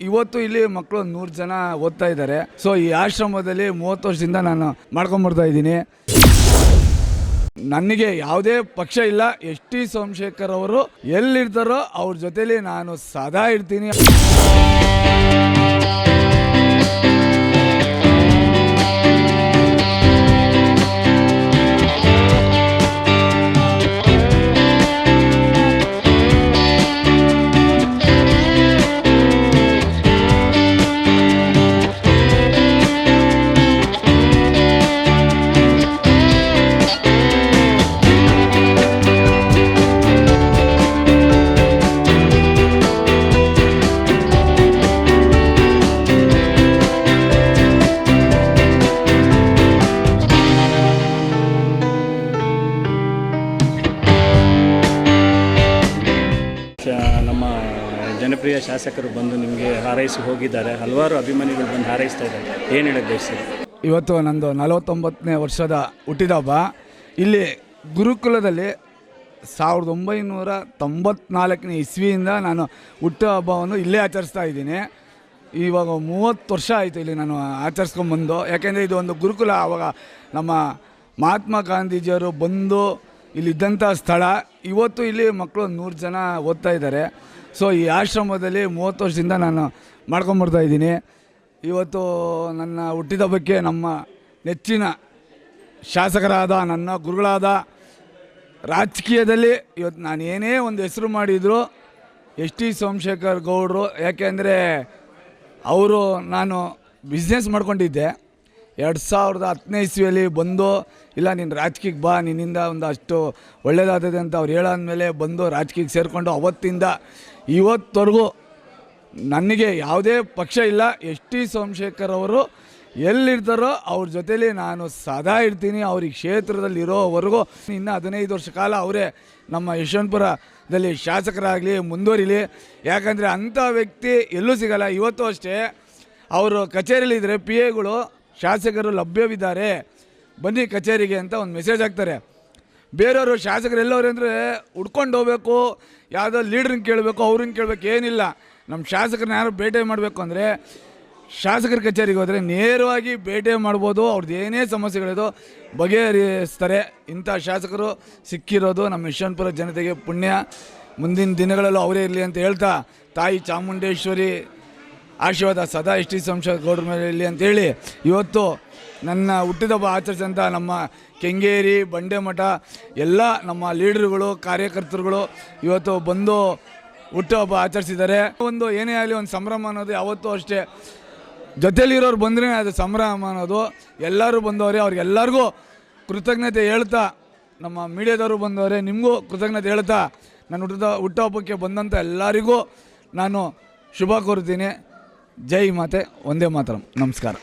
ಇವತ್ತು ಇಲ್ಲಿ ಮಕ್ಕಳು ನೂರು ಜನ ಓದ್ತಾ ಇದ್ದಾರೆ. ಸೊ ಈ ಆಶ್ರಮದಲ್ಲಿ ಮೂವತ್ತು ವರ್ಷದಿಂದ ನಾನು ಮಾಡ್ಕೊಂಬರ್ತಾ ಇದ್ದೀನಿ. ನನಗೆ ಯಾವುದೇ ಪಕ್ಷ ಇಲ್ಲ. ಎಸ್ ಟಿ ಸೋಮಶೇಖರ್ ಅವರು ಎಲ್ಲಿರ್ತಾರೋ ಅವ್ರ ಜೊತೆಲಿ ನಾನು ಸದಾ ಇರ್ತೀನಿ. ಜನಪ್ರಿಯ ಶಾಸಕರು ಬಂದು ನಿಮಗೆ ಹಾರೈಸಿ ಹೋಗಿದ್ದಾರೆ. ಹಲವಾರು ಅಭಿಮಾನಿಗಳು ಬಂದು ಹಾರೈಸ್ತಾ ಇದ್ದಾರೆ. ಏನು ಹೇಳಕ್ಕೆ ಬಯಸ್ತೀರಿ ಇವತ್ತು ನಂದು ನಲವತ್ತೊಂಬತ್ತನೇ ವರ್ಷದ ಹುಟ್ಟಿದ ಹಬ್ಬ. ಇಲ್ಲಿ ಗುರುಕುಲದಲ್ಲಿ ಸಾವಿರದ ಒಂಬೈನೂರ ತೊಂಬತ್ನಾಲ್ಕನೇ ಇಸ್ವಿಯಿಂದ ನಾನು ಹುಟ್ಟುಹಬ್ಬವನ್ನು ಇಲ್ಲೇ ಆಚರಿಸ್ತಾ ಇದ್ದೀನಿ. ಇವಾಗ ಮೂವತ್ತು ವರ್ಷ ಆಯಿತು ಇಲ್ಲಿ ನಾನು ಆಚರಿಸ್ಕೊಂಬಂದು ಯಾಕೆಂದರೆ ಇದು ಒಂದು ಗುರುಕುಲ. ಆವಾಗ ನಮ್ಮ ಮಹಾತ್ಮ ಗಾಂಧೀಜಿಯವರು ಬಂದು ಇಲ್ಲಿದ್ದಂಥ ಸ್ಥಳ. ಇವತ್ತು ಇಲ್ಲಿ ಮಕ್ಕಳು ನೂರು ಜನ ಓದ್ತಾ ಇದ್ದಾರೆ. ಸೊ ಈ ಆಶ್ರಮದಲ್ಲಿ ಮೂವತ್ತು ವರ್ಷದಿಂದ ನಾನು ಮಾಡ್ಕೊಂಬರ್ತಾ ಇದ್ದೀನಿ. ಇವತ್ತು ನನ್ನ ಹುಟ್ಟಿದ ಬಗ್ಗೆ ನಮ್ಮ ನೆಚ್ಚಿನ ಶಾಸಕರಾದ, ನನ್ನ ಗುರುಗಳಾದ ರಾಜಕೀಯದಲ್ಲಿ ಇವತ್ತು ನಾನು ಏನೇ ಒಂದು ಹೆಸರು ಮಾಡಿದ್ರು, ಎಸ್ ಟಿ ಸೋಮಶೇಖರ್ ಗೌಡರು, ಯಾಕೆಂದರೆ ಅವರು ನಾನು ಬಿಸ್ನೆಸ್ ಮಾಡ್ಕೊಂಡಿದ್ದೆ. ಎರಡು ಸಾವಿರದ ಹತ್ತನೇ ಇಸ್ವಿಯಲ್ಲಿ ಬಂದು, ಇಲ್ಲ, ನೀನು ರಾಜಕೀಯಕ್ಕೆ ಬಾ, ನಿನ್ನಿಂದ ಒಂದು ಅಷ್ಟು ಒಳ್ಳೇದಾಗ್ತದೆ ಅಂತ ಅವ್ರು ಹೇಳಾದ್ಮೇಲೆ ಬಂದು ರಾಜಕೀಯಕ್ಕೆ ಸೇರಿಕೊಂಡು ಅವತ್ತಿಂದ ಇವತ್ತವರೆಗೂ ನನಗೆ ಯಾವುದೇ ಪಕ್ಷ ಇಲ್ಲ. ಎಸ್ ಟಿ ಸೋಮಶೇಖರ್ ಅವರು ಎಲ್ಲಿರ್ತಾರೋ ಅವ್ರ ಜೊತೇಲಿ ನಾನು ಸದಾ ಇರ್ತೀನಿ. ಅವ್ರಿಗೆ ಕ್ಷೇತ್ರದಲ್ಲಿ ಇರೋವರೆಗೂ ಇನ್ನು ಹದಿನೈದು ವರ್ಷ ಕಾಲ ಅವರೇ ನಮ್ಮ ಯಶವಂತಪುರದಲ್ಲಿ ಶಾಸಕರಾಗಲಿ, ಮುಂದುವರಿಲಿ. ಯಾಕಂದರೆ ಅಂಥ ವ್ಯಕ್ತಿ ಎಲ್ಲೂ ಸಿಗಲ್ಲ. ಇವತ್ತು ಅಷ್ಟೇ ಅವರು ಕಚೇರಿಯಲ್ಲಿದ್ದರೆ ಪಿ ಎಗಳು ಶಾಸಕರು ಲಭ್ಯವಿದ್ದಾರೆ, ಬನ್ನಿ ಕಚೇರಿಗೆ ಅಂತ ಒಂದು ಮೆಸೇಜ್ ಹಾಕ್ತಾರೆ. ಬೇರೆಯವರು ಶಾಸಕರು ಎಲ್ಲವ್ರು ಅಂದರೆ ಹುಡ್ಕೊಂಡು ಹೋಗ್ಬೇಕು, ಯಾವುದೋ ಲೀಡ್ರನ್ನ ಕೇಳಬೇಕು, ಅವ್ರನ್ನ ಕೇಳಬೇಕು, ಏನಿಲ್ಲ. ನಮ್ಮ ಶಾಸಕರನ್ನ ಯಾರು ಭೇಟಿ ಮಾಡಬೇಕು ಅಂದರೆ ಶಾಸಕರ ಕಚೇರಿಗೆ ಹೋದರೆ ನೇರವಾಗಿ ಭೇಟಿ ಮಾಡ್ಬೋದು ಅವ್ರದ್ದು ಏನೇ ಸಮಸ್ಯೆಗಳಿದೋ ಬಗೆಹರಿಸ್ತಾರೆ. ಇಂಥ ಶಾಸಕರು ಸಿಕ್ಕಿರೋದು ನಮ್ಮ ಯಶವಂತಪುರ ಜನತೆಗೆ ಪುಣ್ಯ. ಮುಂದಿನ ದಿನಗಳಲ್ಲೂ ಅವರೇ ಇರಲಿ ಅಂತ ಹೇಳ್ತಾ, ತಾಯಿ ಚಾಮುಂಡೇಶ್ವರಿ ಆಶೀರ್ವಾದ ಸದಾ ಎಸ್ ಟಿ ಸಂಶಯ ಗೌಡ್ರ ಮೇಲೆ ಇರಲಿ ಅಂತೇಳಿ ಇವತ್ತು ನನ್ನ ಹುಟ್ಟಿದಬ್ಬ ಆಚರಿಸಿದಂಥ ನಮ್ಮ ಕೆಂಗೇರಿ, ಬಂಡೆಮಠ, ಎಲ್ಲ ನಮ್ಮ ಲೀಡರ್ಗಳು, ಕಾರ್ಯಕರ್ತರುಗಳು ಇವತ್ತು ಬಂದು ಹುಟ್ಟುಹಬ್ಬ ಆಚರಿಸಿದ್ದಾರೆ. ಒಂದು ಏನೇ ಆಗಲಿ ಒಂದು ಸಂಭ್ರಮ ಅನ್ನೋದು ಯಾವತ್ತೂ ಅಷ್ಟೇ. ಜೊತೆಯಲ್ಲಿರೋರು ಬಂದರೆ ಅದು ಸಂಭ್ರಮ ಅನ್ನೋದು. ಎಲ್ಲರೂ ಬಂದವರೇ, ಅವ್ರಿಗೆಲ್ಲರಿಗೂ ಕೃತಜ್ಞತೆ ಹೇಳ್ತಾ ನಮ್ಮ ಮೀಡಿಯಾದವರು ಬಂದವರೇ, ನಿಮಗೂ ಕೃತಜ್ಞತೆ ಹೇಳ್ತಾ ನಾನು ಹುಟ್ಟಿದ ಹುಟ್ಟುಹಬ್ಬಕ್ಕೆ ಬಂದಂಥ ಎಲ್ಲರಿಗೂ ನಾನು ಶುಭ ಕೋರುತ್ತೀನಿ. ಜೈ ಮಾತೆ ಒಂದೇ ಮಾತರಂ. ನಮಸ್ಕಾರ.